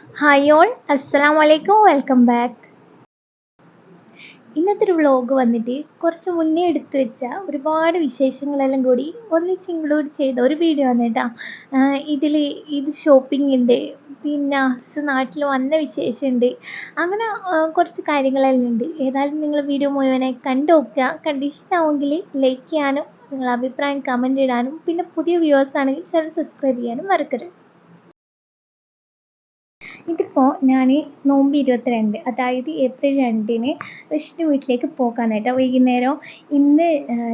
Hi all അസ്സാം വലൈക്കും welcome back ഇന്നത്തെ ഒരു വ്ളോഗ് വന്നിട്ട് കുറച്ച് മുന്നേ എടുത്തു വെച്ച ഒരുപാട് വിശേഷങ്ങളെല്ലാം കൂടി ഒന്നിച്ച് ഇൻക്ലൂഡ് ചെയ്ത ഒരു വീഡിയോ ആണ് കേട്ടോ ഇതിൽ ഇത് ഷോപ്പിംഗ് ഉണ്ട് പിന്നെ നാട്ടിൽ വന്ന വിശേഷമുണ്ട് അങ്ങനെ കുറച്ച് കാര്യങ്ങളെല്ലാം ഉണ്ട് ഏതായാലും നിങ്ങൾ വീഡിയോ മുഴുവനായി കണ്ടു നോക്കുക. കണ്ട് ഇഷ്ടമാവുമെങ്കിൽ ലൈക്ക് ചെയ്യാനും നിങ്ങളുടെ അഭിപ്രായം കമന്റ് ഇടാനും പിന്നെ പുതിയ വ്യൂവേഴ്സ് ആണെങ്കിൽ ചാനൽ സബ്സ്ക്രൈബ് ചെയ്യാനും മറക്കരുത്. ഇതിപ്പോൾ ഞാൻ നോമ്പ് ഇരുപത്തിരണ്ട് അതായത് ഏപ്രിൽ രണ്ടിന് റഷിന്റെ വീട്ടിലേക്ക് പോകാനായിട്ട്. വൈകുന്നേരം ഇന്ന്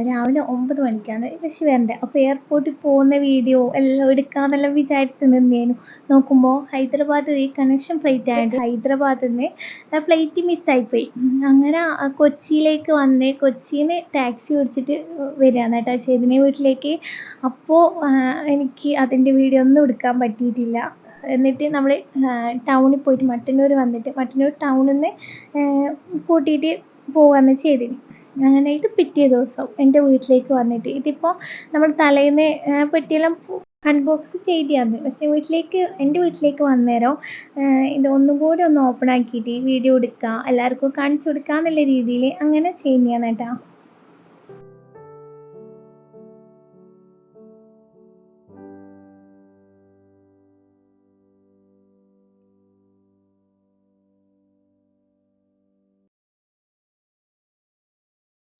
രാവിലെ ഒമ്പത് മണിക്കാണ് വിഷു വരേണ്ടത്. അപ്പോൾ എയർപോർട്ടിൽ പോകുന്ന വീഡിയോ എല്ലാം എടുക്കാമെന്നെല്ലാം വിചാരിച്ച് നിന്നേനു. നോക്കുമ്പോൾ ഹൈദരാബാദ് ഈ കണക്ഷൻ ഫ്ലൈറ്റ് ആയിട്ട് ഹൈദരാബാദിൽ നിന്ന് ഫ്ലൈറ്റ് മിസ്സായിപ്പോയി അങ്ങനെ കൊച്ചിയിലേക്ക് വന്ന് കൊച്ചിയിൽ ടാക്സി ഓടിച്ചിട്ട് വരികയാണ് കേട്ടോ. ചേതിനെ വീട്ടിലേക്ക്. അപ്പോൾ എനിക്ക് അതിന്റെ വീഡിയോ ഒന്നും എടുക്കാൻ പറ്റിയിട്ടില്ല. എന്നിട്ട് നമ്മൾ ടൗണിൽ പോയിട്ട് മട്ടന്നൂർ വന്നിട്ട് മട്ടന്നൂർ ടൗണിൽ നിന്ന് കൂട്ടിയിട്ട് പോവുകയാണ് ചെയ്തിന്. അങ്ങനെ ഇത് പിറ്റേ ദിവസം എന്റെ വീട്ടിലേക്ക് വന്നിട്ട്. ഇതിപ്പോൾ നമ്മൾ തലേന്ന് പെട്ടിയെല്ലാം അൺബോക്സ് ചെയ്തിയാണ് പക്ഷെ വീട്ടിലേക്ക് എന്റെ വീട്ടിലേക്ക് വന്നേരം ഇത് ഒന്നും കൂടി ഒന്ന് ഓപ്പൺ ആക്കിയിട്ട് വീഡിയോ എടുക്കുക എല്ലാവർക്കും കാണിച്ചു കൊടുക്കുക എന്നുള്ള രീതിയിൽ അങ്ങനെ ചെയ്യുന്നതാണ് കേട്ടോ.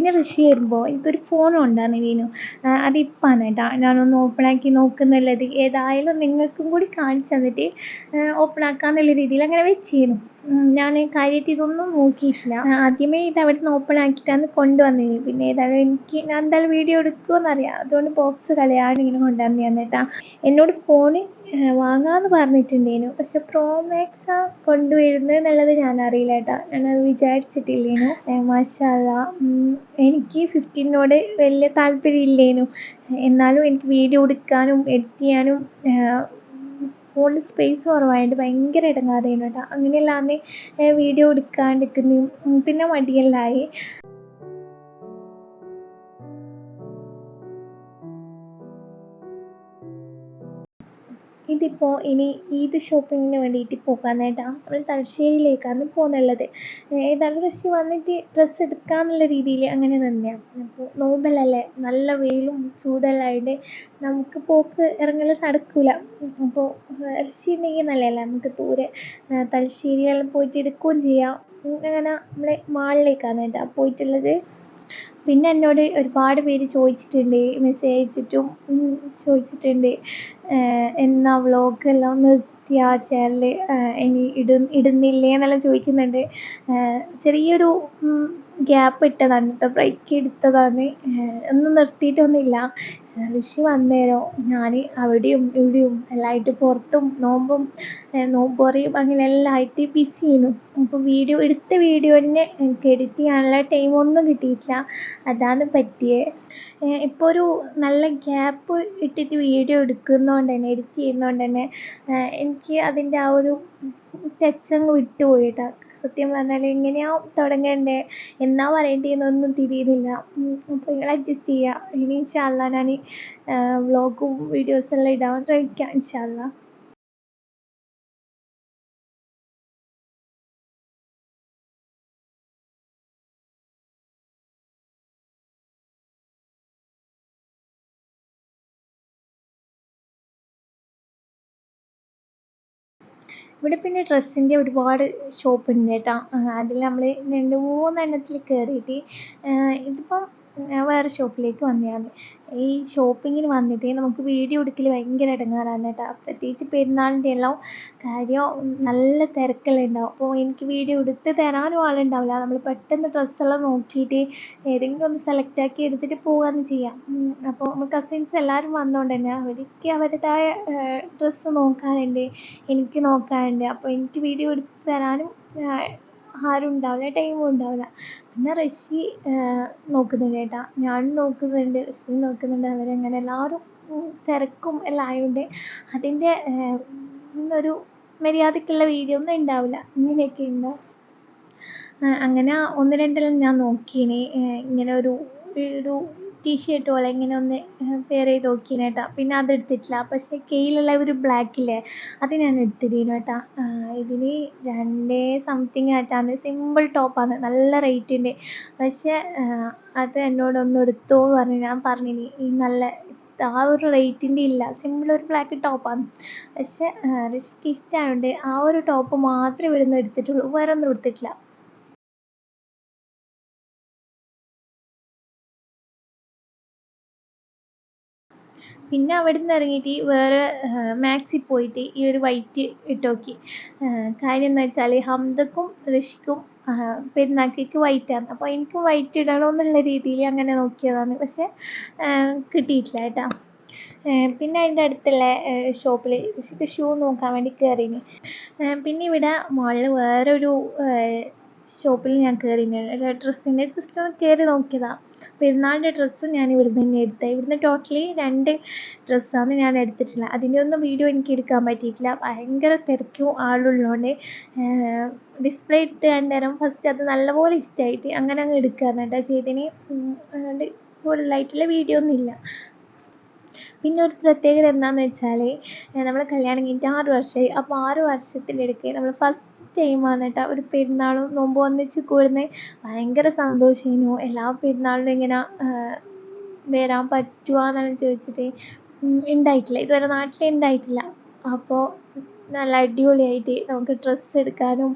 പിന്നെ ഋഷി വരുമ്പോൾ എനിക്കൊരു ഫോൺ ഉണ്ടായിരുന്നു വീണു അതിപ്പാണ് കേട്ടോ. ഞാനൊന്ന് ഓപ്പണാക്കി നോക്കുന്നുള്ളത്. ഏതായാലും നിങ്ങൾക്കും കൂടി കാണിച്ചു തന്നിട്ട് ഓപ്പണാക്കാന്നുള്ള രീതിയിൽ അങ്ങനെ വെച്ചിരുന്നു ഞാൻ കാര്യമായിട്ട് ഇതൊന്നും നോക്കിയിട്ടില്ല. ആദ്യമേ ഇത് അവിടെ നിന്ന് ഓപ്പൺ ആക്കിയിട്ടാണ് കൊണ്ടുവന്നത് പിന്നെ ഏതായാലും എനിക്ക് ഞാൻ എന്തായാലും വീഡിയോ എടുക്കുമെന്നറിയാം അതുകൊണ്ട് ബോക്സ് കളയാണ് ഇങ്ങനെ കൊണ്ടുവന്നു കേട്ടാ. എന്നോട് ഫോണ് വാങ്ങാന്ന് പറഞ്ഞിട്ടുണ്ടേനു. പക്ഷെ പ്രോ മാക്സാ കൊണ്ടുവരുന്നത് എന്നുള്ളത് ഞാൻ അറിയില്ല കേട്ടോ. ഞാനത് വിചാരിച്ചിട്ടില്ലേനു. മാഷാല്ല എനിക്ക് ഫിഫ്റ്റീനോട് വലിയ താല്പര്യം ഇല്ലേനു എന്നാലും എനിക്ക് വീഡിയോ എടുക്കാനും എഡിറ്റ് ചെയ്യാനും ഫോണിൽ സ്പേസ് കുറവായതുകൊണ്ട് ഭയങ്കര ഇടങ്ങാറായിരുന്നു കേട്ടോ. അങ്ങനെയല്ലാന്ന് വീഡിയോ എടുക്കാണ്ടിരിക്കുന്നു പിന്നെ മടിയെല്ലാമായി ഇതിപ്പോൾ ഇനി ഈദ് ഷോപ്പിങ്ങിന് വേണ്ടിയിട്ട് പോകാനായിട്ടാണ് നമ്മൾ തലശ്ശേരിയിലേക്കാണ് പോകുന്നുള്ളത് ഏതായാലും പക്ഷേ വന്നിട്ട് ഡ്രസ്സ് എടുക്കാമെന്നുള്ള രീതിയിൽ അങ്ങനെ തന്നെയാണ് അപ്പോൾ നോമ്പലല്ലേ നല്ല വെയിലും ചൂടെല്ലാം നമുക്ക് പോക്ക് ഇറങ്ങൽ നടക്കില്ല അപ്പോൾ റഷി ഉണ്ടെങ്കിൽ നല്ലതല്ലേ? നമുക്ക് ദൂരെ തലശ്ശേരിയെല്ലാം പോയിട്ട് എടുക്കുകയും ചെയ്യാം. അങ്ങനെ നമ്മളെ മാളിലേക്കാണ് കേട്ടോ പോയിട്ടുള്ളത്. പിന്നെ എന്നോട് ഒരുപാട് പേര് ചോദിച്ചിട്ടുണ്ട് മെസ്സേജ് അയച്ചിട്ടും ചോദിച്ചിട്ടുണ്ട്. എന്നാ വ്ളോഗെല്ലാം നിർത്തിയ ചാനൽ ഇനി ഇട ഇടുന്നില്ലേ എന്നെല്ലാം ചോദിക്കുന്നുണ്ട്. ചെറിയൊരു ഗ്യാപ്പ് ഇട്ടതാണ് കേട്ടോ ബ്രേക്ക് എടുത്തതാണ്. ഒന്നും നിർത്തിയിട്ടൊന്നുമില്ല. ഋഷി വന്നേരോ ഞാൻ അവിടെയും ഇവിടെയും എല്ലായിട്ട് പുറത്തും നോമ്പും നോമ്പ് പറയും അങ്ങനെ എല്ലാം ആയിട്ട് ബിസി ചെയ്യുന്നു അപ്പോൾ വീഡിയോ എടുത്ത വീഡിയോ തന്നെ എനിക്ക് എഡിറ്റ് ചെയ്യാനുള്ള ടൈമൊന്നും കിട്ടിയിട്ടില്ല. അതാണ് പറ്റിയത് ഇപ്പോൾ ഒരു നല്ല ഗ്യാപ്പ് ഇട്ടിട്ട് വീഡിയോ എടുക്കുന്നതുകൊണ്ട് തന്നെ എഡിറ്റ് ചെയ്യുന്നതുകൊണ്ട് തന്നെ എനിക്ക് അതിന്റെ ആ ഒരു ടച്ചങ്ങ് വിട്ടുപോയി കേട്ടോ സത്യം പറഞ്ഞാൽ എങ്ങനെയാ തുടങ്ങേണ്ടേ? എന്നാ പറയേണ്ടതെന്നൊന്നും തിരിയുന്നില്ല. അപ്പോൾ നിങ്ങൾ അഡ്ജസ്റ്റ് ചെയ്യുക ഇനി ഇൻഷാല്ല ഞാൻ വ്ളോഗും വീഡിയോസെല്ലാം ഇടാൻ ശ്രമിക്കാം ഇൻഷാല്ല ഇവിടെ പിന്നെ ഡ്രസ്സിന്റെ ഒരുപാട് ഷോപ്പ് ഉണ്ട് കേട്ടോ അതിൽ നമ്മൾ രണ്ട് മൂന്നെണ്ണത്തിൽ കയറിയിട്ട് ഇതിപ്പം വേറെ ഷോപ്പിലേക്ക് വന്നതാണ്. ഈ ഷോപ്പിങ്ങിന് വന്നിട്ട് നമുക്ക് വീഡിയോ എടുക്കൽ ഭയങ്കര ഇടങ്ങാറാണ് കേട്ടോ. പ്രത്യേകിച്ച് പെരുന്നാളിന്റെ എല്ലാം കാര്യം നല്ല തിരക്കെല്ലാം ഉണ്ടാവും അപ്പോൾ എനിക്ക് വീഡിയോ എടുത്ത് തരാനും ആളുണ്ടാവില്ല. നമ്മൾ പെട്ടെന്ന് ഡ്രസ്സെല്ലാം നോക്കിയിട്ട് ഏതെങ്കിലും ഒന്ന് സെലക്ട് ആക്കി എടുത്തിട്ട് പോകാമെന്ന് ചെയ്യാം. അപ്പോൾ നമ്മൾ കസിൻസ് എല്ലാവരും വന്നുകൊണ്ട് തന്നെ അവർക്ക് അവരുടേതായ ഡ്രസ്സ് നോക്കാനുണ്ട് എനിക്ക് നോക്കാനുണ്ട് അപ്പോൾ എനിക്ക് വീഡിയോ എടുത്ത് തരാനും ആരും ഉണ്ടാവില്ല ടൈമും ഉണ്ടാവില്ല. പിന്നെ റഷി നോക്കുന്നുണ്ട് കേട്ടോ. ഞാനും നോക്കുന്നുണ്ട് റഷി നോക്കുന്നുണ്ട്. അവരങ്ങനെ എല്ലാവരും തിരക്കും എല്ലാം ആയതുകൊണ്ട് അതിന്റെ ഒരു മര്യാദക്കുള്ള വീഡിയോ ഒന്നും ഉണ്ടാവില്ല. ഇങ്ങനെയൊക്കെ ഉണ്ടാവും അങ്ങനെ ഒന്ന് രണ്ടെല്ലാം ഞാൻ നോക്കീനി. ഇങ്ങനെ ഒരു ഒരു ടീഷർട്ട് പോലെ ഇങ്ങനെ ഒന്ന് പെയർ ചെയ്ത് നോക്കിയാണ് കേട്ടോ. പിന്നെ അത് എടുത്തിട്ടില്ല. പക്ഷേ കയ്യിലുള്ള ഒരു ബ്ലാക്കില്ലേ അത് ഞാൻ എടുത്തിരുന്നു കേട്ടോ. ഇതിന് രണ്ടേ സംതിങ് ആയിട്ടാണ്. സിമ്പിൾ ടോപ്പാണ് നല്ല റേറ്റ് ഉണ്ട് പക്ഷേ അത് എന്നോടൊന്ന് എടുത്തോ പറഞ്ഞു ഞാൻ പറഞ്ഞിനി. ഈ നല്ല ആ ഒരു റേറ്റിന്റെ ഇല്ല. സിമ്പിൾ ഒരു ബ്ലാക്ക് ടോപ്പാണ് പക്ഷെ ഋഷിക്ക് ഇഷ്ടമായതുകൊണ്ട് ആ ഒരു ടോപ്പ് മാത്രമേ ഇവിടുന്ന് എടുത്തിട്ടുള്ളൂ. വേറെ ഒന്നും എടുത്തിട്ടില്ല. പിന്നെ അവിടെ നിന്ന് ഇറങ്ങിയിട്ട് വേറെ മാക്സിൽ പോയിട്ട് ഈ ഒരു വൈറ്റ് ഇട്ടോക്കി. കാര്യം എന്താ വെച്ചാൽ ഹംദക്കും ഋഷിക്കും പെരുന്നാക്കിക്ക് വൈറ്റാണ് അപ്പോൾ എനിക്ക് വൈറ്റ് ഇടണമെന്നുള്ള രീതിയിൽ അങ്ങനെ നോക്കിയതാണ്. പക്ഷെ കിട്ടിയിട്ടില്ല കേട്ടോ. പിന്നെ അതിന്റെ അടുത്തുള്ള ഷോപ്പിൽ ഋഷിക്ക് ഷൂ നോക്കാൻ വേണ്ടി കയറിന് പിന്നെ ഇവിടെ മോളിൽ വേറൊരു ഷോപ്പിൽ ഞാൻ കയറിയിരുന്നു ഡ്രസ്സിന്റെ ഒന്ന് കയറി നോക്കിയതാണ് പെരുന്നാളിന്റെ ഡ്രസ്സ് ഞാൻ ഇവിടുന്ന് തന്നെ എടുത്തത് ഇവിടുന്ന് ടോട്ടലി രണ്ട് ഡ്രസ്സാണ് ഞാൻ എടുത്തിട്ടുള്ളത് അതിന്റെ ഒന്നും വീഡിയോ എനിക്ക് എടുക്കാൻ പറ്റിയിട്ടില്ല. ഭയങ്കര തിരക്കും ആളുള്ളതുകൊണ്ട് ഡിസ്പ്ലേ ഇട്ട് കണ്ടേരം ഫസ്റ്റ് അത് നല്ലപോലെ ഇഷ്ടമായിട്ട് അങ്ങനെ അങ്ങ് എടുക്കാറുണ്ട് കേട്ടോ ചെയ്തതിന് അതുകൊണ്ട് ഫുള്ളായിട്ടുള്ള വീഡിയോ ഒന്നുമില്ല പിന്നെ ഒരു പ്രത്യേകത എന്താണെന്ന് വെച്ചാൽ നമ്മൾ കല്യാണം കഴിഞ്ഞിട്ട് ആറ് വർഷമായി. അപ്പോൾ ആറ് വർഷത്തിനിടയ്ക്ക് നമ്മൾ ഫസ്റ്റ് ടൈമാണ് കേട്ടോ ഒരു പെരുന്നാളും നോമ്പ് ഒന്നിച്ച് കൂടുന്നത് ഭയങ്കര സന്തോഷമായിരുന്നു എല്ലാ പെരുന്നാളിനും ഇങ്ങനെ വരാൻ പറ്റുമോ എന്നെല്ലാം ചോദിച്ചിട്ട് ഉണ്ടായിട്ടില്ല ഇതുവരെ നാട്ടിൽ ഉണ്ടായിട്ടില്ല അപ്പോൾ നല്ല അടിപൊളിയായിട്ട് നമുക്ക് ഡ്രസ്സ് എടുക്കാനും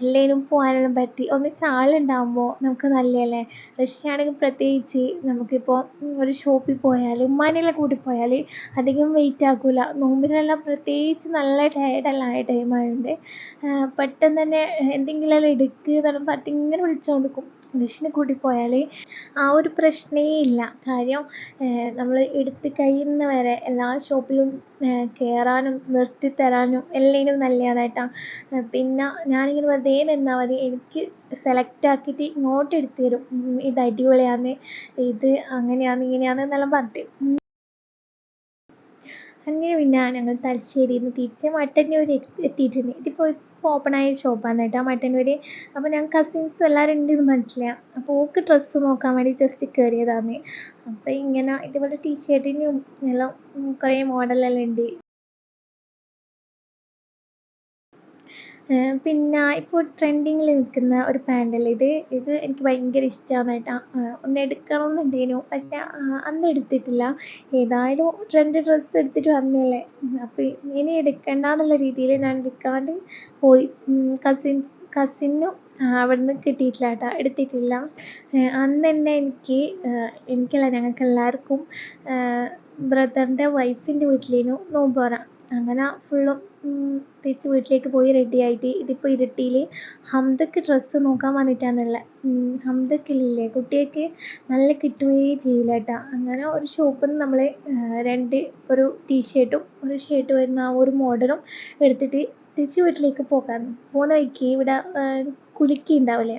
എല്ലാത്തിനും പോകാനെല്ലാം പറ്റി. ഒന്നിച്ച് ആളുണ്ടാകുമ്പോൾ നമുക്ക് നല്ലതല്ലേ? റഷ്യയാണെങ്കിൽ പ്രത്യേകിച്ച് നമുക്കിപ്പോൾ ഒരു ഷോപ്പിൽ പോയാലും ഉമ്മാനെല്ലാം കൂടി പോയാൽ അധികം വെയിറ്റ് ആക്കില്ല നോമ്പിനെല്ലാം പ്രത്യേകിച്ച് നല്ല ടയർഡെല്ലാം ആയ ടൈമായതുകൊണ്ട് പെട്ടെന്ന് തന്നെ എന്തെങ്കിലും എടുക്കുക എന്നെല്ലാം പറഞ്ഞിട്ട് ഇങ്ങനെ വിളിച്ചുകൊണ്ട് നിൽക്കും കൂടി പോയാൽ ആ ഒരു പ്രശ്നമേ ഇല്ല. കാര്യം നമ്മൾ എടുത്ത് കഴിയുന്ന വരെ എല്ലാ ഷോപ്പിലും കയറാനും നിർത്തി തരാനും എല്ലാത്തിനും നല്ലതാണ് കേട്ടോ പിന്നെ ഞാനിങ്ങനെ വെറുതെ നിന്നാൽ മതി. എനിക്ക് സെലക്ട് ആക്കിയിട്ട് ഇങ്ങോട്ട് എടുത്ത് തരും. ഇത് അടിപൊളിയാണ് ഇത് അങ്ങനെയാണ് ഇങ്ങനെയാണ് എന്നെല്ലാം പറഞ്ഞിട്ട്. അങ്ങനെ പിന്നെ ഞങ്ങൾ തലശ്ശേരിയിൽ നിന്ന് തിരിച്ച് മട്ടന്നൂർ എത്തിയിട്ടുണ്ട്. ഇതിപ്പോൾ ഓപ്പണായ ഷോപ്പാണ് കേട്ടോ മട്ടന്നൂർ അപ്പോൾ ഞങ്ങൾ കസിൻസ് എല്ലാവരും ഉണ്ടെന്ന് മനസ്സിലായി അപ്പോൾ ഓക്ക് ഡ്രസ്സ് നോക്കാൻ വേണ്ടി ജസ്റ്റ് കയറിയതാണ് അപ്പോൾ ഇങ്ങനെ ഇതുപോലെ ടീഷർട്ടിനും എല്ലാം കുറേ മോഡലെല്ലാം ഉണ്ട്. പിന്നെ ഇപ്പോൾ ട്രെൻഡിങ്ങിൽ നിൽക്കുന്ന ഒരു പാന്റല്ലേ ഇത് ഇത് എനിക്ക് ഭയങ്കര ഇഷ്ടമാണ് കേട്ടോ ഒന്ന് എടുക്കണം എന്നുണ്ടായിരുന്നു പക്ഷേ അന്ന് എടുത്തിട്ടില്ല. ഏതായാലും ട്രെൻഡ് ഡ്രസ്സ് എടുത്തിട്ട് വന്നതല്ലേ. അപ്പോൾ ഇനി എടുക്കണ്ട എന്നുള്ള രീതിയിൽ ഞാൻ എടുക്കാണ്ട് പോയി. കസിൻ കസിനും അവിടുന്ന് കിട്ടിയിട്ടില്ല കേട്ടോ എടുത്തിട്ടില്ല. അന്ന് തന്നെ എനിക്ക് എനിക്കല്ല ഞങ്ങൾക്ക് എല്ലാവർക്കും ബ്രദറിന്റെ വൈഫിന്റെ വീട്ടിലേനു നോമ്പ് തുറ. അങ്ങനെ ഫുള്ളും തിരിച്ച് വീട്ടിലേക്ക് പോയി റെഡി ആയിട്ട് ഇതിപ്പോൾ ഇരുട്ടിയിൽ ഹംദക്ക് ഡ്രസ്സ് നോക്കാൻ വന്നിട്ടാണുള്ളത് ഹംദക്കില്ലേ കുട്ടിയൊക്കെ നല്ല കിട്ടുകയേ ചെയ്യില്ല കേട്ടോ അങ്ങനെ ഒരു ഷോപ്പിൽ നിന്ന് നമ്മൾ രണ്ട് ഒരു ടീഷർട്ടും ഒരു ഷർട്ട് വരുന്ന ആ ഒരു മോഡലും എടുത്തിട്ട് തിരിച്ച് വീട്ടിലേക്ക് പോകാൻ പോകുന്ന വഴിക്ക് ഇവിടെ കുലുക്കി ഉണ്ടാവില്ലേ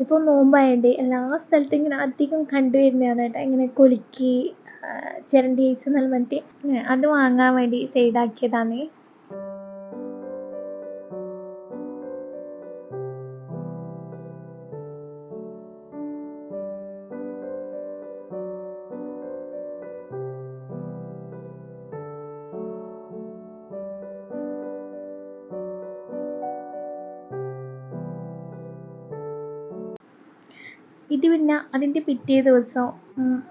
ഇപ്പോൾ നോമ്പായതുകൊണ്ട് എല്ലാ സ്ഥലത്തും ഇങ്ങനെ അധികം കണ്ടുവരുന്നതാണ് കേട്ടോ. ഇങ്ങനെ കുലുക്കി ചിരണ്ടി ഐസ് മറ്റേ അത് വാങ്ങാൻ വേണ്ടി സൈഡാക്കിയതാണ് ഇത് പിന്നെ അതിന്റെ പിറ്റേ ദിവസം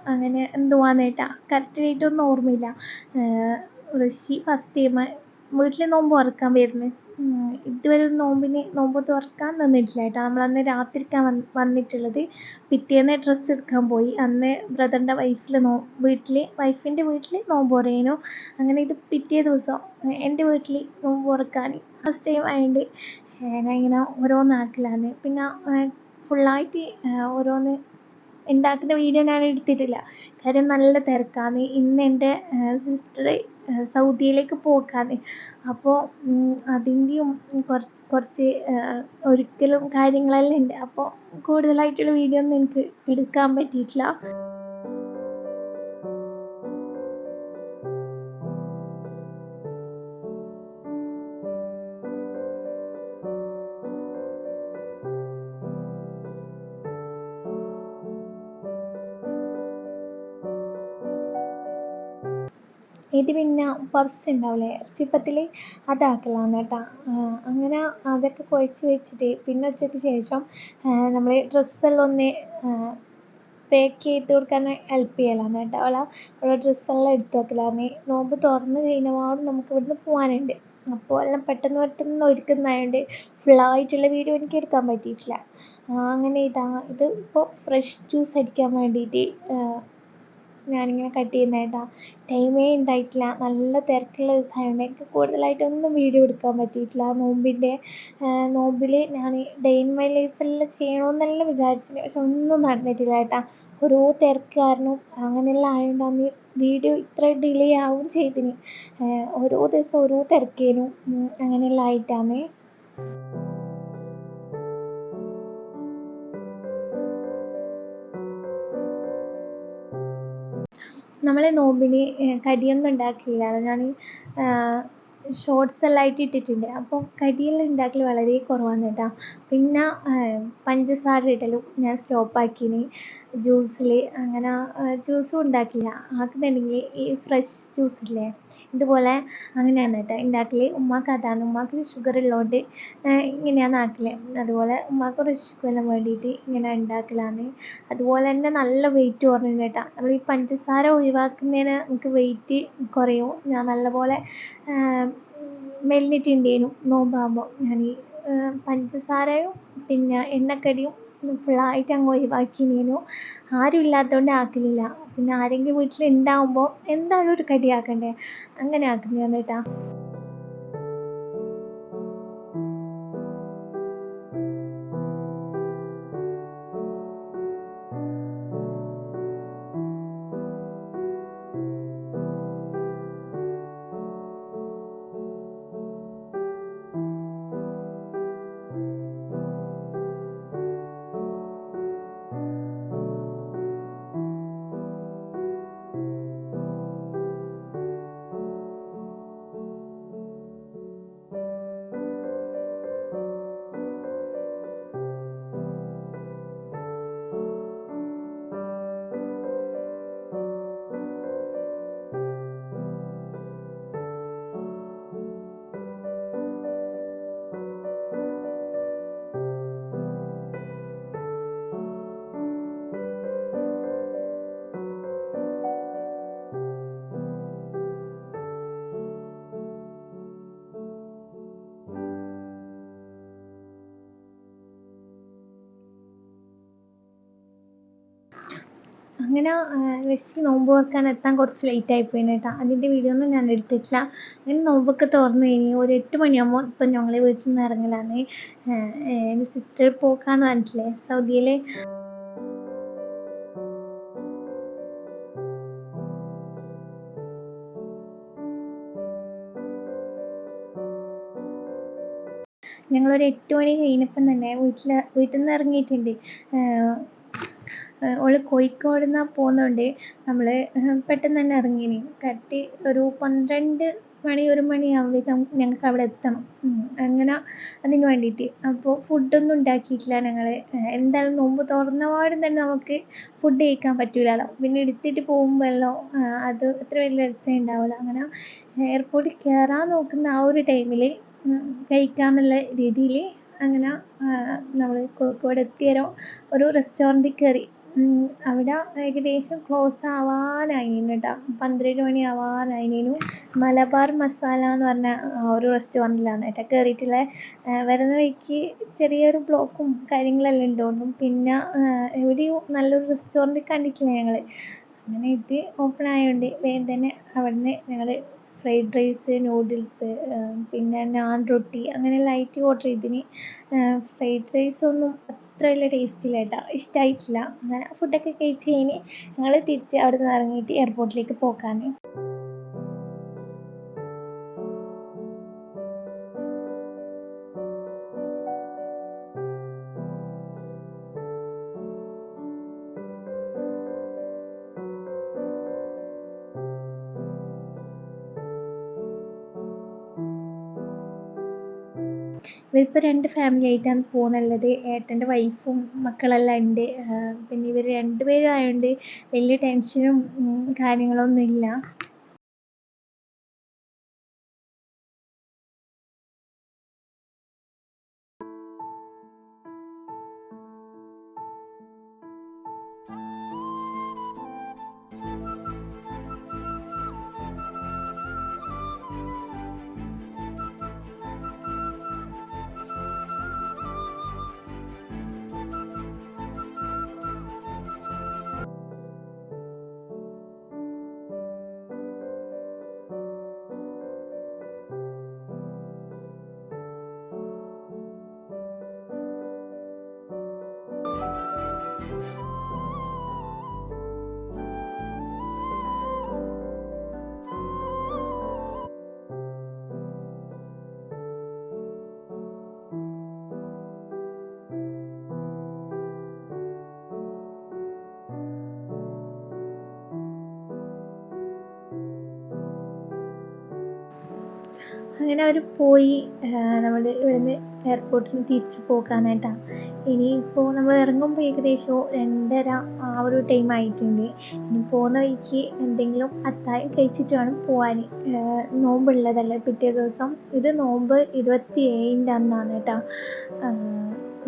അങ്ങനെ എന്തുവാന്നേട്ടാ? കറക്റ്റ് ഡേറ്റ് ഒന്നും ഓർമ്മയില്ല. ഋഷി ഫസ്റ്റ് ടൈം വീട്ടിൽ നോമ്പ് തുറക്കാൻ വരുന്നത് ഇതുവരെ ഒരു നോമ്പിന് നോമ്പ് തുറക്കാൻ നിന്നിട്ടില്ല കേട്ടോ. നമ്മളന്ന് രാത്രിക്കാണ് വന്ന് വന്നിട്ടുള്ളത്. പിറ്റേന്ന് ഡ്രസ്സ് എടുക്കാൻ പോയി. അന്ന് ബ്രദറിന്റെ വൈഫിൽ നോ വീട്ടിൽ വൈഫിന്റെ വീട്ടിൽ നോമ്പ് തുറയേനു. അങ്ങനെ ഇത് പിറ്റേ ദിവസം എന്റെ വീട്ടിൽ നോമ്പ് തുറക്കാൻ ഫസ്റ്റ് ടൈം ആയതുകൊണ്ട് ഞാൻ ഇങ്ങനെ ഓരോന്നാക്കലാണ് പിന്നെ ഫുള്ളായിട്ട് ഓരോന്ന് ഉണ്ടാക്കുന്ന വീഡിയോ ഞാൻ എടുത്തിട്ടില്ല. കാര്യം നല്ല തിരക്കാണ്. ഇന്ന് എന്റെ സിസ്റ്റർ സൗദിയിലേക്ക് പോക്കാണ്. അപ്പോൾ അതിന്റെയും കുറച്ച് ഒരുക്കലും കാര്യങ്ങളെല്ലാം ഉണ്ട്. അപ്പോൾ കൂടുതലായിട്ടുള്ള വീഡിയോ ഒന്നും എനിക്ക് എടുക്കാൻ പറ്റിയിട്ടില്ല. ഇത് പിന്നെ പഫ്സ് ഉണ്ടാവില്ലേ ഇറച്ചിപ്പത്തിൽ അതാക്കലാണ് കേട്ടോ. അങ്ങനെ അതൊക്കെ കുഴച്ച് വെച്ചിട്ട് പിന്നെ ഉച്ചയ്ക്ക് ശേഷം നമ്മൾ ഡ്രസ്സെല്ലാം ഒന്ന് പാക്ക് ചെയ്ത് കൊടുക്കാൻ ഹെൽപ്പ് ചെയ്യലാണ് കേട്ടോ. അവളെ അവളെ ഡ്രസ്സെല്ലാം എടുത്ത് വെക്കലാണ്. നോമ്പ് തുറന്ന് കഴിഞ്ഞപാട് നമുക്ക് ഇവിടുന്ന് പോകാനുണ്ട് അപ്പോൾ എല്ലാം പെട്ടെന്ന് പെട്ടെന്ന് ഒരുക്കുന്നതായതുകൊണ്ട് ഫുള്ളായിട്ടുള്ള വീഡിയോ എനിക്ക് എടുക്കാൻ പറ്റിയിട്ടില്ല. അങ്ങനെ ഇതാ. ഇത് ഇപ്പോൾ ഫ്രഷ് ജ്യൂസ് അടിക്കാൻ വേണ്ടിയിട്ട് ഞാനിങ്ങനെ കട്ട് ചെയ്യുന്നതായിട്ടാ ടൈമേ ഉണ്ടായിട്ടില്ല നല്ല തിരക്കുള്ള ദിവസമായതുകൊണ്ട് എനിക്ക് കൂടുതലായിട്ടൊന്നും വീഡിയോ എടുക്കാൻ പറ്റിയിട്ടില്ല. നോമ്പിന്റെ നോമ്പിൽ ഞാൻ ഡേ ഇൻ മൈ ലൈഫെല്ലാം ചെയ്യണമെന്നെല്ലാം വിചാരിച്ചിന്. പക്ഷെ ഒന്നും നടന്നിട്ടില്ല കേട്ടോ ഓരോ തിരക്ക് കാരണം അങ്ങനെയെല്ലാം ആയതുകൊണ്ടാണ് വീഡിയോ ഇത്ര ഡിലേ ആവും ചെയ്തിന്. ഓരോ ദിവസം ഓരോ തിരക്കേനു. അങ്ങനെയെല്ലാം ആയിട്ടാണ്. നമ്മൾ നോമ്പിന് കടിയൊന്നും ഉണ്ടാക്കില്ല ഞാൻ ഷോർട്സ് എല്ലാം ആയിട്ട് ഇട്ടിട്ടുണ്ട്. അപ്പോൾ കടിയെല്ലാം ഉണ്ടാക്കൽ വളരെ കുറവാണ് കേട്ടോ. പിന്നെ പഞ്ചസാര ഇടലും ഞാൻ സ്റ്റോപ്പാക്കിന് ജ്യൂസിൽ അങ്ങനെ ജ്യൂസും ഉണ്ടാക്കില്ല. ആക്കുന്നുണ്ടെങ്കിൽ ഈ ഫ്രഷ് ജ്യൂസ് ഇല്ലേ? ഇതുപോലെ അങ്ങനെയാണ് കേട്ടോ. എന്റെ നാട്ടിൽ ഉമ്മാക്ക് അതാണ്. ഉമ്മാക്ക് ഷുഗർ ഉള്ളതുകൊണ്ട് ഇങ്ങനെയാണ് നാട്ടിൽ അതുപോലെ ഉമ്മാക്ക് റഷ്യക്കെല്ലാം വേണ്ടിയിട്ട് ഇങ്ങനെ ഉണ്ടാക്കലാണ് അതുപോലെ തന്നെ നല്ല വെയിറ്റ് കുറഞ്ഞു കേട്ടോ. നമ്മൾ ഈ പഞ്ചസാര ഒഴിവാക്കുന്നതിന് നമുക്ക് വെയിറ്റ് കുറയും. ഞാൻ നല്ലപോലെ മെല്ലിട്ടുണ്ടേനു നോമ്പാകുമ്പോൾ ഞാൻ ഈ പഞ്ചസാരയും പിന്നെ എണ്ണക്കടിയും ഫുള്ളായിട്ട് അങ്ങ് ഒഴിവാക്കിനേനു ആരും ഇല്ലാത്തതുകൊണ്ട് ആക്കലില്ല. പിന്നെ ആരെങ്കിലും വീട്ടിൽ ഉണ്ടാകുമ്പോൾ എന്തായാലും ഒരു കടി ആക്കണ്ടേ? അങ്ങനെ ആക്കുന്നതാണ് കേട്ടോ. അങ്ങനെ വെച്ച് നോമ്പ് തുറക്കാൻ എത്താൻ കുറച്ച് ലേറ്റ് ആയിപ്പോയി കേട്ടോ അതിന്റെ വീഡിയോ ഒന്നും ഞാൻ എടുത്തിട്ടില്ല. അങ്ങനെ നോമ്പൊക്കെ തുറന്ന് കഴിഞ്ഞ് ഒരു എട്ട് മണിയാകുമ്പോൾ ഇപ്പം ഞങ്ങൾ വീട്ടിൽ നിന്ന് ഇറങ്ങലാണ്. എന്റെ സിസ്റ്റർ പോക്കാന്ന് പറഞ്ഞിട്ടില്ലേ? സൗദിയിൽ ഞങ്ങളൊരു എട്ട് മണി കഴിഞ്ഞപ്പം തന്നെ വീട്ടിൽ വീട്ടിൽ നിന്ന് ഇറങ്ങിയിട്ടുണ്ട്. ഓൾ കോഴിക്കോട് നിന്നാണ് പോകുന്നതുകൊണ്ട് നമ്മൾ പെട്ടെന്ന് തന്നെ ഇറങ്ങിയിന് കറക്റ്റ് ഒരു പന്ത്രണ്ട് മണി ഒരു മണിയാകുമ്പോഴേക്കും ഞങ്ങൾക്ക് അവിടെ എത്തണം. അങ്ങനെ അതിന് വേണ്ടിയിട്ട് അപ്പോൾ ഫുഡൊന്നും ഉണ്ടാക്കിയിട്ടില്ല ഞങ്ങൾ എന്തായാലും നോമ്പ് തുറന്ന പാടും തന്നെ നമുക്ക് ഫുഡ് കഴിക്കാൻ പറ്റില്ലല്ലോ പിന്നെ എടുത്തിട്ട് പോകുമ്പോഴല്ലോ അത് അത്ര വലിയ രസം ഉണ്ടാവില്ല അങ്ങനെ എയർപോർട്ടിൽ കയറാൻ നോക്കുന്ന ആ ഒരു ടൈമിൽ കഴിക്കാമെന്നുള്ള രീതിയിൽ അങ്ങനെ നമ്മൾ കോഴിക്കോട് എത്തിയേരം ഒരു റെസ്റ്റോറന്റിൽ കയറി അവിടെ ഏകദേശം ക്ലോസ് ആവാനായിന് കേട്ടോ പന്ത്രണ്ട് മണി ആവാനായിനു മലബാർ മസാല എന്ന് പറഞ്ഞ ഒരു റെസ്റ്റോറന്റിലാണ് കേട്ടോ കയറിയിട്ടുള്ളത് വരുന്ന വഴിക്ക് ചെറിയൊരു ബ്ലോക്കും കാര്യങ്ങളെല്ലാം ഉണ്ടോന്നും. പിന്നെ എവിടെയും നല്ലൊരു റെസ്റ്റോറന്റ് കണ്ടിട്ടില്ല ഞങ്ങൾ അങ്ങനെ ഇത് ഓപ്പൺ ആയതുകൊണ്ട് വേഗം തന്നെ അവിടുന്ന് ഞങ്ങൾ ഫ്രൈഡ് റൈസ് നൂഡിൽസ് പിന്നെ നാൻ റൊട്ടി അങ്ങനെ ലൈറ്റ് ഓർഡർ ചെയ്തിന്. ഫ്രൈഡ് റൈസ് ഒന്നും അത്ര വലിയ ടേസ്റ്റ് ഇല്ല കേട്ടോ ഇഷ്ടമായിട്ടില്ല അങ്ങനെ ഫുഡൊക്കെ കഴിച്ച് കഴിഞ്ഞ് ഞങ്ങൾ തിരിച്ച് അവിടെ നിന്ന് ഇറങ്ങിയിട്ട് എയർപോർട്ടിലേക്ക് പോക്കാണ് ഇവരിപ്പോൾ രണ്ട് ഫാമിലി ആയിട്ടാണ് പോകുന്നുള്ളത് ഏട്ടന്റെ വൈഫും മക്കളെല്ലാം ഉണ്ട്. പിന്നെ ഇവർ രണ്ട് പേരും ആയതുകൊണ്ട് വലിയ ടെൻഷനും കാര്യങ്ങളൊന്നും ഇല്ല അങ്ങനെ അവർ പോയി നമ്മൾ ഇവിടുന്ന് എയർപോർട്ടിൽ തിരിച്ച് പോകാനായിട്ടാണ് ഇനിയിപ്പോൾ നമ്മൾ ഇറങ്ങുമ്പോൾ ഏകദേശം രണ്ടര ആ ഒരു ടൈം ആയിട്ടുണ്ട്. ഇനി പോകുന്ന വഴിക്ക് എന്തെങ്കിലും അത്താഴം കഴിച്ചിട്ട് വേണം പോകാൻ നോമ്പുള്ളതല്ലേ? പിറ്റേ ദിവസം ഇത് നോമ്പ് ഇരുപത്തി ഏഴിന്റെ അന്നാണ് കേട്ടോ.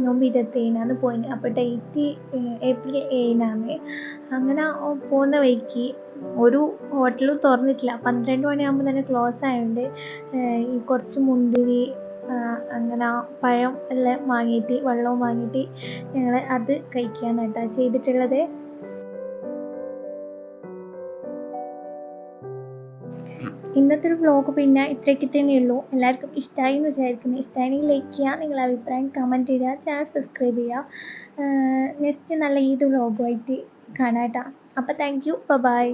നോമ്പ് ഇരുപത്തി ഏഴിനാണ് പോയിന് അപ്പോൾ ഡേറ്റ് ഏപ്രിൽ ഏഴിനാണ്. അങ്ങനെ പോകുന്ന വഴിക്ക് ഒരു ഹോട്ടലും തുറന്നിട്ടില്ല. പന്ത്രണ്ട് മണിയാകുമ്പോൾ തന്നെ ക്ലോസ് ആയതുകൊണ്ട് ഈ കുറച്ച് മുന്തിരി അങ്ങനെ പഴം എല്ലാം വാങ്ങിയിട്ട് വെള്ളവും വാങ്ങിയിട്ട് ഞങ്ങൾ അത് കഴിക്കുകയാണ് ചെയ്തിട്ടുള്ളത്. ഇന്നത്തെ ഒരു വ്ലോഗ് പിന്നെ ഇത്രയ്ക്ക് തന്നെയുള്ളൂ എല്ലാവർക്കും ഇഷ്ടമായി എന്ന് വിചാരിക്കുന്നു. ഇഷ്ടമായെങ്കിൽ ലൈക്ക് ചെയ്യുക നിങ്ങളുടെ അഭിപ്രായം കമന്റ് ചെയ്യുക ചാനൽ സബ്സ്ക്രൈബ് ചെയ്യുക. നെക്സ്റ്റ് നല്ല ഈദ് വ്ലോഗുമായിട്ട് കാണാം അപ്പോൾ താങ്ക് യു ബൈ